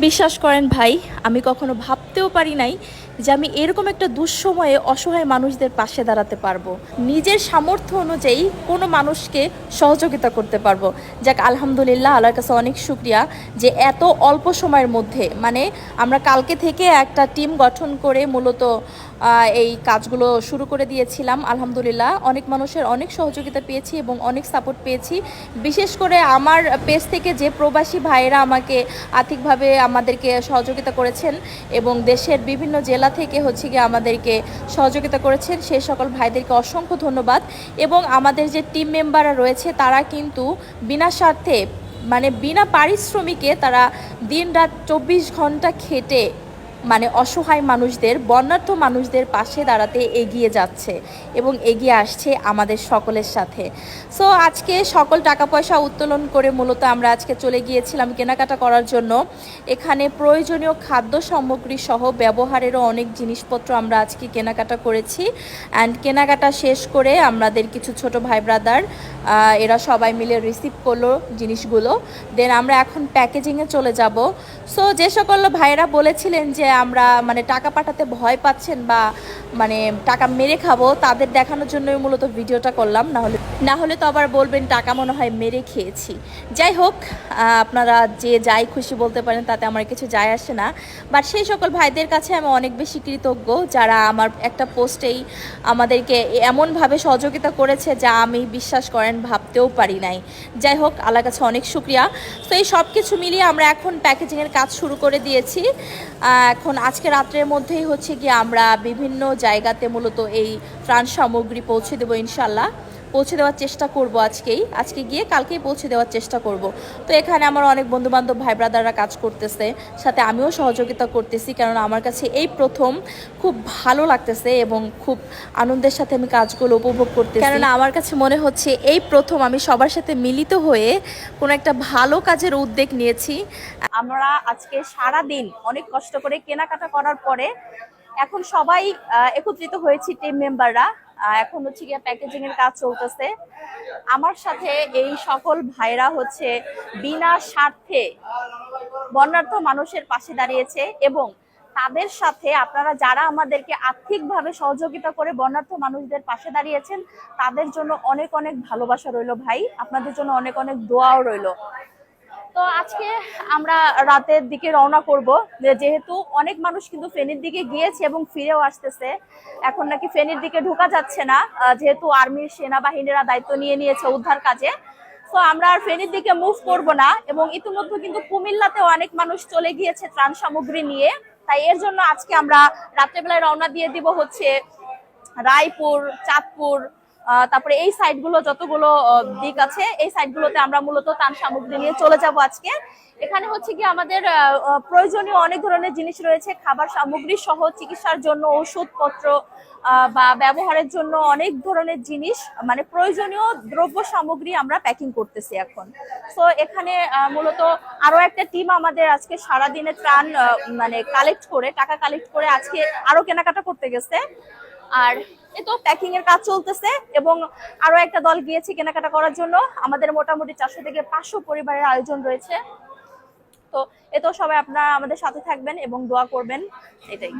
বিশ্বাস করেন ভাই আমি কখনো ভাবতেও পারি নাই যে আমি এরকম একটা দুঃসময়ে অসহায় মানুষদের পাশে দাঁড়াতে পারব। নিজের সামর্থ্য অনুযায়ী কোনো মানুষকে সহযোগিতা করতে পারব। যাক, আলহামদুলিল্লাহ, আল্লাহর কাছে অনেক শুক্রিয়া যে এত অল্প সময়ের মধ্যে মানে আমরা কালকে থেকে একটা টিম গঠন করে মূলত এই কাজগুলো শুরু করে দিয়েছিলাম। আলহামদুলিল্লাহ, অনেক মানুষের অনেক সহযোগিতা পেয়েছি এবং অনেক সাপোর্ট পেয়েছি। বিশেষ করে আমার পেজ থেকে যে প্রবাসী ভাইয়েরা আমাকে আর্থিকভাবে আমাদেরকে সহযোগিতা করেছেন এবং দেশের বিভিন্ন জেলা থেকে হচ্ছে গিয়ে আমাদেরকে সহযোগিতা করেছেন সেই সকল ভাইদেরকে অসংখ্য ধন্যবাদ। এবং আমাদের যে টিম মেম্বাররা রয়েছে, তারা কিন্তু বিনা স্বার্থে মানে বিনা পারিশ্রমিকে তারা দিন রাত চব্বিশ ঘণ্টা খেটে মানে অসহায় মানুষদের বর্ণাঢ্য মানুষদের পাশে দাঁড়াতে এগিয়ে যাচ্ছে এবং এগিয়ে আসছে আমাদের সকলের সাথে। সো আজকে সকল টাকা পয়সা উত্তোলন করে মূলত আমরা আজকে চলে গিয়েছিলাম কেনাকাটা করার জন্য। এখানে প্রয়োজনীয় খাদ্য সামগ্রী সহ ব্যবহারেরও অনেক জিনিসপত্র আমরা আজকে কেনাকাটা করেছি। অ্যান্ড কেনাকাটা শেষ করে আমাদের কিছু ছোট ভাই ব্রাদার এরা সবাই মিলে রিসিভ করল জিনিসগুলো। দেন আমরা এখন প্যাকেজিংয়ে চলে যাব। সো যে সকল ভাইয়েরা বলেছিলেন যে আমরা মানে টাকা পাঠাতে ভয় পাচ্ছেন বা মানে টাকা মেরে খাব, তাদের দেখানোর জন্যই মূলত ভিডিওটা করলাম। না হলে না হলে তো আবার বলবেন টাকা মনে হয় মেরে খেয়েছি। যাই হোক আপনারা যে যাই খুশি বলতে পারেন, তাতে আমার কিছু যায় আসে না। বাট সেই সকল ভাইদের কাছে আমি অনেক বেশি কৃতজ্ঞ, যারা আমার একটা পোস্টেই আমাদেরকে এমনভাবে সহযোগিতা করেছে যা আমি বিশ্বাস করেন ভাবতেও পারি নাই। যাই হোক আল্লাহ কাছে অনেক শুক্রিয়া। তো এই সব কিছু মিলিয়ে আমরা এখন প্যাকেজিংয়ের কাজ শুরু করে দিয়েছি। এখন আজকে রাত্রের মধ্যেই হচ্ছে গিয়ে আমরা বিভিন্ন জায়গাতে মূলত এই ত্রাণ সামগ্রী পৌঁছে দেবো ইনশাল্লাহ পৌঁছে দেওয়ার চেষ্টা করব আজকেই। আজকে গিয়ে কালকেই পৌঁছে দেওয়ার চেষ্টা করব। তো এখানে আমার অনেক বন্ধু বান্ধব ভাই ব্রাদাররা কাজ করতেছে। সাথে আমিও সহযোগিতা করতেছি কারণ আমার কাছে এই প্রথম খুব ভালো লাগতেছে এবং খুব আনন্দের সাথে আমি কাজগুলো উপভোগ করতে কেননা আমার কাছে মনে হচ্ছে এই প্রথম আমি সবার সাথে মিলিত হয়ে কোনো একটা ভালো কাজের উদ্যোগ নিয়েছি। আমরা আজকে সারা দিন অনেক কষ্ট করে কেনাকাটা করার পরে এখন সবাই একত্রিত হয়েছি টিম মেম্বাররা এখন হচ্ছে গিয়ে প্যাকেজিং এর কাজ চলতেছে। আমার সাথে এই সকল ভাইরা হচ্ছে বিনা স্বার্থে বর্ণাঢ্য মানুষের পাশে দাঁড়িয়েছে এবং তাদের সাথে আপনারা যারা আমাদেরকে আর্থিকভাবে সহযোগিতা করে বর্ণাঢ্য মানুষদের পাশে দাঁড়িয়েছেন, তাদের জন্য অনেক অনেক ভালোবাসা রইল ভাই। আপনাদের জন্য অনেক অনেক দোয়াও রইল। তো আজকে আমরা রাতের দিকে রওনা করব। যেহেতু অনেক মানুষ কিন্তু ফেনীর দিকে গিয়েছে এবং ফিরেও আসতেছে। এখন নাকি ফেনীর দিকে ঢোকা যাচ্ছে না। যেহেতু আর্মির সেনাবাহিনীরা দায়িত্ব নিয়ে নিয়েছে উদ্ধার কাজে। তো আমরা আর ফেনীর দিকে মুভ করব না এবং ইতিমধ্যে কিন্তু কুমিল্লাতেও অনেক মানুষ চলে গিয়েছে ত্রাণ সামগ্রী নিয়ে। তাই এর জন্য আজকে আমরা রাত্রেবেলায় রওনা দিয়ে দিব হচ্ছে রায়পুর, চাঁদপুর তারপরে এই সাইডগুলো যতগুলো দিক আছে, এই সাইডগুলোতে আমরা মূলত ত্রাণ সামগ্রী নিয়ে চলে যাব আজকে। এখানে হচ্ছে কি আমাদের প্রয়োজনীয় অনেক ধরনের জিনিস রয়েছে, খাবার সামগ্রী সহ চিকিৎসার জন্য ওষুধপত্র বা ব্যবহারের জন্য অনেক ধরনের জিনিস মানে প্রয়োজনীয় দ্রব্য সামগ্রী আমরা প্যাকিং করতেছি এখন। তো এখানে মূলত আরও একটা টিম আমাদের আজকে সারাদিনে ত্রাণ মানে কালেক্ট করে, টাকা কালেক্ট করে আজকে আরও কেনাকাটা করতে গেছে। আর এ তো প্যাকিং এর কাজ চলতেছে এবং আরও একটা দল গিয়েছে কেনাকাটা করার জন্য। আমাদের মোটামুটি চারশো থেকে পাঁচশো পরিবারের আয়োজন রয়েছে। তো এ তো সবাই আপনারা আমাদের সাথে থাকবেন এবং দোয়া করবেন। এটাই।